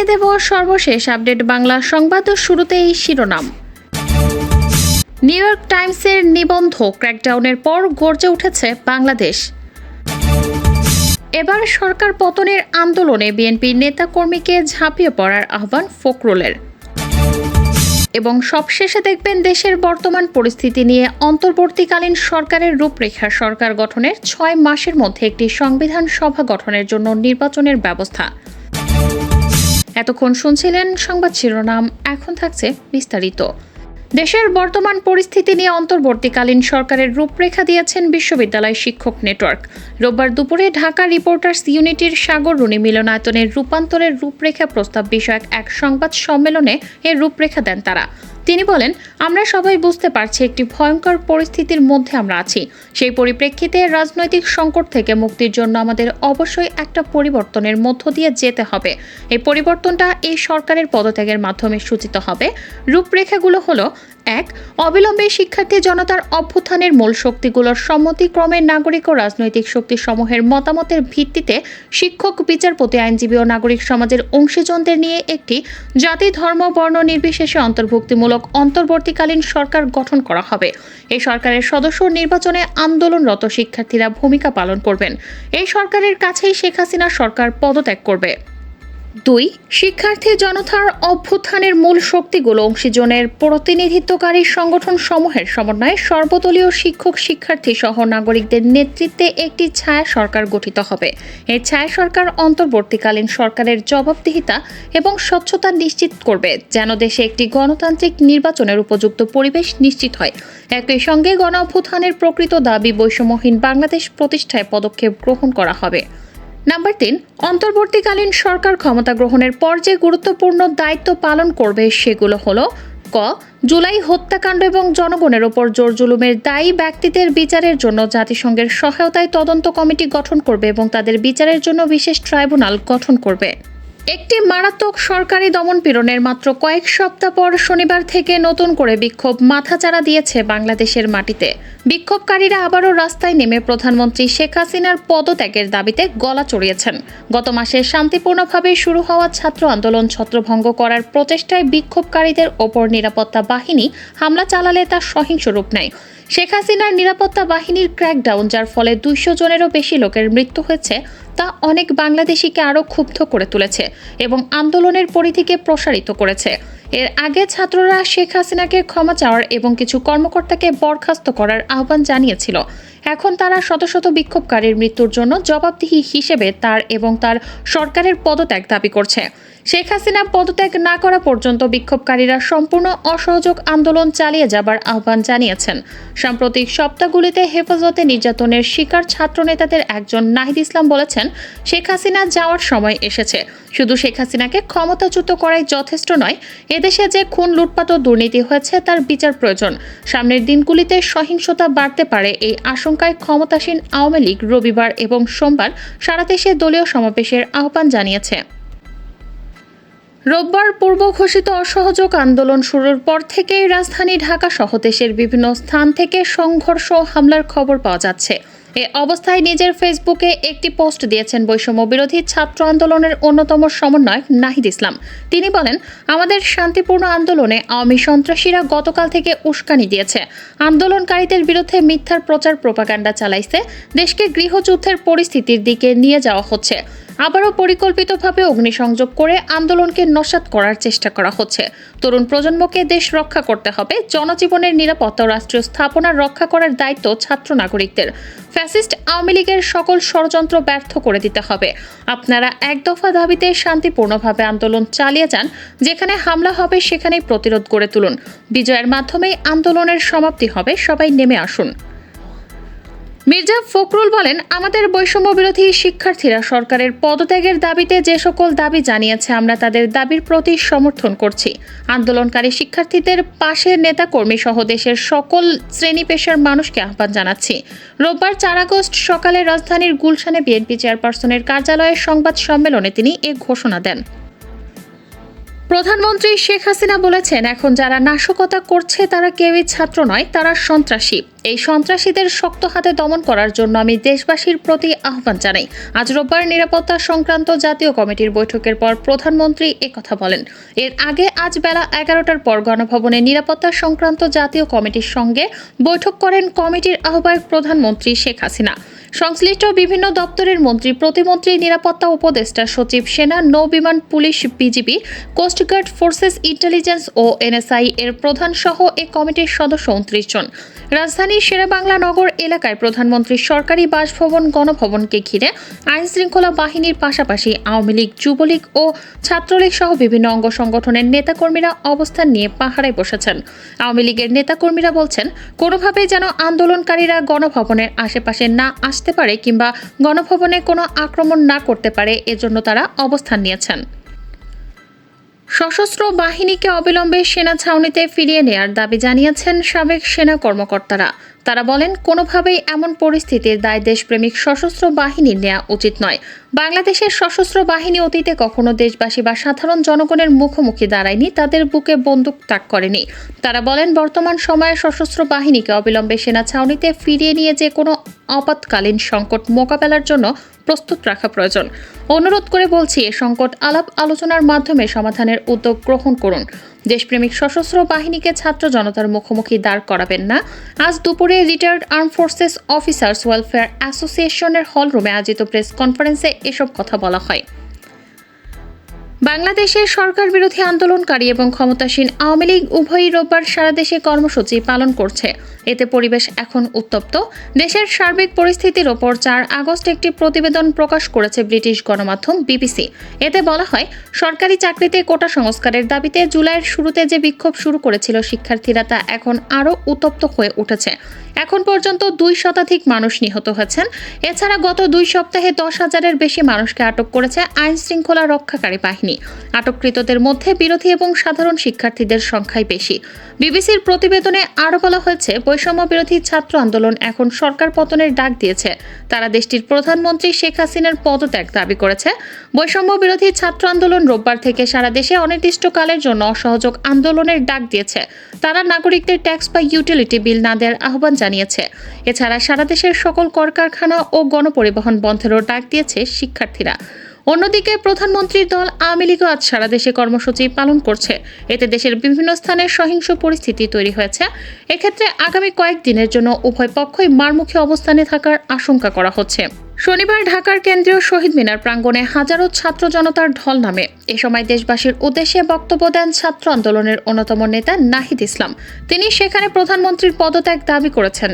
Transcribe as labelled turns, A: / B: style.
A: জানিয়ে দেব সর্বশেষ আপডেট বাংলা সংবাদ শুরুতেই শিরোনাম। নিউ ইয়র্ক টাইমসের নিবন্ধ ক্র্যাকডাউনের পর গর্জে উঠেছে বাংলাদেশ। এবার সরকার পতনের আন্দোলনে বিএনপির নেতাকর্মীকে ঝাঁপিয়ে পড়ার আহ্বান ফখরুলের। এবং সবশেষে দেখবেন দেশের বর্তমান পরিস্থিতি নিয়ে অন্তর্বর্তীকালীন সরকারের রূপরেখা সরকার গঠনের ছয় মাসের মধ্যে একটি সংবিধান সভা গঠনের জন্য নির্বাচনের ব্যবস্থা। এতক্ষণ শুনছিলেন সংবাদ শিরোনাম, এখন থাকছে বিস্তারিত। দেশের বর্তমান পরিস্থিতি নিয়ে অন্তর্বর্তীকালীন সরকারের রূপরেখা দিয়েছেন বিশ্ববিদ্যালয় শিক্ষক নেটওয়ার্ক। রোববার দুপুরে ঢাকা রিপোর্টার্স ইউনিটির সাগর রুনি মিলনায়তনের রূপান্তরের রূপরেখা প্রস্তাব বিষয়ক এক সংবাদ সম্মেলনে এর রূপরেখা দেন তারা। তিনি বলেন, আমরা সবাই বুঝতে পারছি একটি ভয়ঙ্কর পরিস্থিতির মধ্যে আমরা আছি। সেই পরিপ্রেক্ষিতে রাজনৈতিক সংকট থেকে মুক্তির জন্য আমাদের অবশ্যই একটা পরিবর্তনের মধ্য দিয়ে যেতে হবে। এই পরিবর্তনটা এই সরকারের পদত্যাগের মাধ্যমে সূচিত হবে। রূপরেখাগুলো হলো এক, অবিলম্বে শিক্ষার্থী জনতার অভ্যুত্থানের মূল শক্তিগুলোর সম্মতিক্রমে নাগরিক ও রাজনৈতিক শক্তি সমূহের মতামতের ভিত্তিতে শিক্ষক, বিচারপতি, আইনজীবী ও নাগরিক সমাজের অংশীজনদের নিয়ে একটি জাতি, ধর্ম, বর্ণ নির্বিশেষে অন্তর্ভুক্তিমূলক অন্তর্বর্তীকালীন সরকার গঠন করা হবে। এই সরকারের সদস্য নির্বাচনে আন্দোলনরত শিক্ষার্থীরা ভূমিকা পালন করবেন। এই সরকারের কাছেই শেখ হাসিনা সরকার পদত্যাগ করবে। দুই, শিক্ষার্থী জনতার অভ্যুত্থানের মূল শক্তিগুলো অংশীজনের প্রতিনিধিত্বকারী সংগঠন সমূহের সমন্বয়ে সর্বদলীয় শিক্ষক শিক্ষার্থী সহ নাগরিকদের নেতৃত্বে একটি ছায়া সরকার গঠিত হবে। এই ছায়া সরকার অন্তর্বর্তীকালীন সরকারের জবাবদিহিতা এবং স্বচ্ছতা নিশ্চিত করবে, যেন দেশে একটি গণতান্ত্রিক নির্বাচনের উপযুক্ত পরিবেশ নিশ্চিত হয়। একই সঙ্গে গণ অভ্যুত্থানের প্রকৃত দাবি বৈষম্যহীন বাংলাদেশ প্রতিষ্ঠায় পদক্ষেপ গ্রহণ করা হবে। নাম্বার তিন, অন্তর্বর্তীকালীন সরকার ক্ষমতা গ্রহণের পর যে গুরুত্বপূর্ণ দায়িত্ব পালন করবে সেগুলো হলো, ক, জুলাই হত্যাকাণ্ড এবং জনগণের ওপর জোর জুলুমের দায়ী ব্যক্তিদের বিচারের জন্য জাতিসংঘের সহায়তায় তদন্ত কমিটি গঠন করবে এবং তাদের বিচারের জন্য বিশেষ ট্রাইব্যুনাল গঠন করবে। একটি মারাত্মক সরকারি দমনপীড়নের মাত্র কয়েক সপ্তাহ পর শনিবার থেকে নতুন করে বিক্ষোভ মাথাচাড়া দিয়েছে বাংলাদেশের মাটিতে। বিক্ষোভকারীরা আবারও রাস্তায় নেমে প্রধানমন্ত্রী শেখ হাসিনার পদত্যাগের দাবিতে গলা চড়িয়েছেন। গত মাসে শান্তিপূর্ণভাবে শুরু হওয়া ছাত্র আন্দোলন ছত্রভঙ্গ করার প্রচেষ্টায় বিক্ষোভকারীদের ওপর নিরাপত্তা বাহিনী হামলা চালালে তা সহিংস রূপ নেয়। শেখ হাসিনার নিরাপত্তা বাহিনীর ক্র্যাকডাউন যার ফলে দুইশো জনেরও বেশি লোকের মৃত্যু হয়েছে, তা অনেক বাংলাদেশিকে আরও ক্ষুব্ধ করে তুলেছে এবং আন্দোলনের পরিধিকে প্রসারিত করেছে। এর আগে ছাত্ররা শেখ হাসিনাকে ক্ষমা চাওয়ার এবং কিছু কর্মকর্তাকে বরখাস্ত করার আহ্বান জানিয়েছিল। এখন তারা শত শত বিক্ষোভকারীর মৃত্যুর জন্য জবাবদিহি হিসেবে তার এবং তার সরকারের পদত্যাগ দাবি করছে। শেখ হাসিনা পদত্যাগ না করা পর্যন্ত বিক্ষোভকারীরা সম্পূর্ণ অসহযোগ আন্দোলন চালিয়ে যাবার আহ্বান জানিয়েছেন। সাম্প্রতিক সপ্তাহগুলিতে হেফাজতে নির্যাতনের শিকার ছাত্রনেতাদের একজন নাহিদ ইসলাম বলেছেন, শেখ হাসিনা যাওয়ার সময় এসেছে। শুধু শেখ হাসিনাকে ক্ষমতাচ্যুত করাই যথেষ্ট নয়, এদেশে যে খুন, লুটপাট ও দুর্নীতি হয়েছে তার বিচার প্রয়োজন। সামনের দিনগুলিতে সহিংসতা বাড়তে পারে এই আশঙ্কায় ক্ষমতাসীন আওয়ামী লীগ রবিবার এবং সোমবার সারা দেশে দলীয় সমাবেশের আহ্বান জানিয়েছে। রোববার পূর্ব ঘোষিত অসহযোগ আন্দোলন শুরুর পর থেকেই রাজধানী ঢাকা সহ দেশের বিভিন্ন স্থান থেকে সংঘর্ষ হামলার খবর পাওয়া যাচ্ছে। এ অবস্থায় নিজের ফেসবুকে একটি পোস্ট দিয়েছেন বৈষম্য বিরোধী ছাত্র আন্দোলনের অন্যতম সমন্বয়ক নাহিদ ইসলাম। তিনি বলেন, আমাদের শান্তিপূর্ণ আন্দোলনে আওয়ামী সন্ত্রাসীরা গতকাল থেকে উস্কানি দিয়েছে। আন্দোলনকারীদের বিরুদ্ধে মিথ্যার প্রচার প্রপাগান্ডা চালাইছে। দেশকে গৃহযুদ্ধের পরিস্থিতির দিকে নিয়ে যাওয়া হচ্ছে। আবারও পরিকল্পিতভাবে অগ্নিসংযোগ করে আন্দোলনকে নস্যাৎ করার চেষ্টা করা হচ্ছে। তরুণ প্রজন্মকে দেশ রক্ষা করতে হবে, জনজীবনের নিরাপত্তা রাষ্ট্রীয় স্থাপনা রক্ষা করার দায়িত্ব ছাত্র নাগরিকদের। ফ্যাসিস্ট আওয়ামী লীগের সকল ষড়যন্ত্র ব্যর্থ করে দিতে হবে। আপনারা এক দফা দাবিতে শান্তিপূর্ণভাবে আন্দোলন চালিয়ে যান, যেখানে হামলা হবে সেখানেই প্রতিরোধ গড়ে তুলুন। বিজয়ের মাধ্যমেই আন্দোলনের সমাপ্তি হবে, সবাই নেমে আসুন। মির্জা ফখরুল বলেন, আমাদের বৈষম্য বিরোধী শিক্ষার্থীরা সরকারের পদত্যাগের দাবিতে যে সকল দাবি জানিয়েছে, আমরা তাদের দাবির প্রতি সমর্থন করছি। আন্দোলনকারী শিক্ষার্থীদের পাশে নেতাকর্মী সহ দেশের সকল শ্রেণি পেশার মানুষকে আহ্বান জানাচ্ছি। রোববার চার আগস্ট সকালে রাজধানীর গুলশানে বিএনপি চেয়ারপারসনের কার্যালয়ের সংবাদ সম্মেলনে তিনি এ ঘোষণা দেন। প্রধানমন্ত্রী শেখ হাসিনা বলেছেন, এখন যারা নাশকতা করছে তারা কেউই ছাত্র নয়, তারা সন্ত্রাসী। এই সন্ত্রাসীদের শক্ত হাতে দমন করার জন্য আমি দেশবাসীর প্রতি আহ্বান জানাই। আজ রোববার নিরাপত্তা সংক্রান্ত জাতীয় কমিটির বৈঠকের পর প্রধানমন্ত্রী একথা বলেন। এর আগে আজ বেলা এগারোটার পর গণভবনে নিরাপত্তা সংক্রান্ত জাতীয় কমিটির সঙ্গে বৈঠক করেন কমিটির আহ্বায়ক প্রধানমন্ত্রী শেখ হাসিনা। সংশ্লিষ্ট বিভিন্ন দপ্তরের মন্ত্রী, প্রতিমন্ত্রী, নিরাপত্তা উপদেষ্টা, সচিব, সেনা নৌবিমান police, BGB coast guard forces, intelligence ও এনএসআই এর প্রধান সহ এ কমিটির সদস্য উনত্রিশ জন। রাজধানীর শেরেবাংলা নগর এলাকায় প্রধানমন্ত্রীর সরকারি বাসভবন গণভবনকে ঘিরে আইন শৃঙ্খলা বাহিনীর পাশাপাশি আওয়ামী লীগ, যুবলীগ ও ছাত্রলীগ সহ বিভিন্ন অঙ্গ সংগঠনের নেতাকর্মীরা অবস্থান নিয়ে পাহারায় বসেছেন। আওয়ামী লীগের নেতাকর্মীরা বলছেন, কোনোভাবেই যেন আন্দোলনকারীরা গণভবনের আশেপাশে না আসতে পারে কিংবা গণভবনে কোনো আক্রমণ না করতে পারে, এজন্য তারা অবস্থান নিয়েছেন। সশস্ত্র বাহিনীকে অবিলম্বে সেনা ছাউনিতে ফিরিয়ে নেয়ার দাবি জানিয়েছেন সাবেক সেনা কর্মকর্তারা। তারা বলেন, কোনোভাবেই এমন পরিস্থিতির দায় দেশপ্রেমিক সশস্ত্র বাহিনীর নেওয়া উচিত নয়। বাংলাদেশের সশস্ত্র বাহিনী অতীতে কখনো দেশবাসী বা সাধারণ জনগণের মুখোমুখি দাঁড়ায়নি, তাদের বুকে বন্দুক তাক করেনি। তারা বলেন, বর্তমান সময়ে সশস্ত্র বাহিনীকে অবিলম্বে সেনা ছাউনিতে ফিরিয়ে নিয়ে যে কোনো আপাতকালীন সংকট মোকাবেলার জন্য প্রস্তুত রাখা প্রয়োজন। অনুরোধ করে বলছি, এ সংকট আলাপ আলোচনার মাধ্যমে সমাধানের উদ্যোগ গ্রহণ করুন। দেশপ্রেমিক সশস্ত্র বাহিনীকে ছাত্র জনতার মুখোমুখি দাঁড় করাবেন না। আজ দুপুরে retired arm forces officers welfare অ্যাসোসিয়েশনের হল রুমে আয়োজিত প্রেস কনফারেন্সে এসব কথা বলা হয়। বাংলাদেশের সরকার বিরোধী আন্দোলনকারী এবং ক্ষমতাসীন আওয়ামী লীগ উভয়ই রোববার সারা দেশে কর্মসূচি পালন করছে। এতে পরিবেশ এখন উত্তপ্ত। দেশের সার্বিক পরিস্থিতির ওপর চার আগস্ট একটি প্রতিবেদন প্রকাশ করেছে ব্রিটিশ গণমাধ্যম বিবিসি। এতে বলা হয়, সরকারি চাকরিতে কোটা সংস্কারের দাবিতে জুলাইয়ের শুরুতে যে বিক্ষোভ শুরু করেছিল শিক্ষার্থীরা তা এখন আরও উত্তপ্ত হয়ে উঠেছে। এখন পর্যন্ত দুই শতাধিক মানুষ নিহত হয়েছেন। এছাড়া গত দুই সপ্তাহে দশ হাজারের বেশি মানুষকে আটক করেছে আইন শৃঙ্খলা রক্ষাকারী বাহিনী। আটককৃতদের মধ্যে বিরোধী এবং সাধারণ শিক্ষার্থীদের সংখ্যাই বেশি। বিবিসির প্রতিবেদনে আরও বলা হয়েছে, বৈষম্য বিরোধী ছাত্র আন্দোলন এখন সরকার পতনের ডাক দিয়েছে। তারা দেশটির প্রধানমন্ত্রী শেখ হাসিনার পদত্যাগ দাবি করেছে। বৈষম্য বিরোধী ছাত্র আন্দোলন রোববার থেকে সারা দেশে অনির্দিষ্টকালের জন্য অসহযোগ আন্দোলনের ডাক দিয়েছে। তারা নাগরিকদের ট্যাক্স বা ইউটিলিটি বিল না দেওয়ার আহ্বান জানিয়েছে। এছাড়া সারা দেশের সকল কলকারখানা ও গণপরিবহন বন্ধেরও ডাক দিয়েছে শিক্ষার্থীরা। অন্যদিকে প্রধানমন্ত্রীর দল আওয়ামী লীগও আজ সারা দেশে কর্মসূচি পালন করছে। এতে দেশের বিভিন্ন স্থানে সহিংস পরিস্থিতি তৈরি হয়েছে। এক্ষেত্রে আগামী কয়েকদিনের জন্য উভয় পক্ষই মারমুখী অবস্থানে থাকার আশঙ্কা করা হচ্ছে। শনিবার ঢাকার কেন্দ্রীয় শহীদ মিনার প্রাঙ্গণে হাজারো ছাত্র জনতার ঢল নামে। এ সময় দেশবাসীর উদ্দেশ্যে বক্তব্য দেন ছাত্র আন্দোলনের অন্যতম নেতা নাহিদ ইসলাম। তিনি সেখানে প্রধানমন্ত্রীর পদত্যাগ দাবি করেছেন।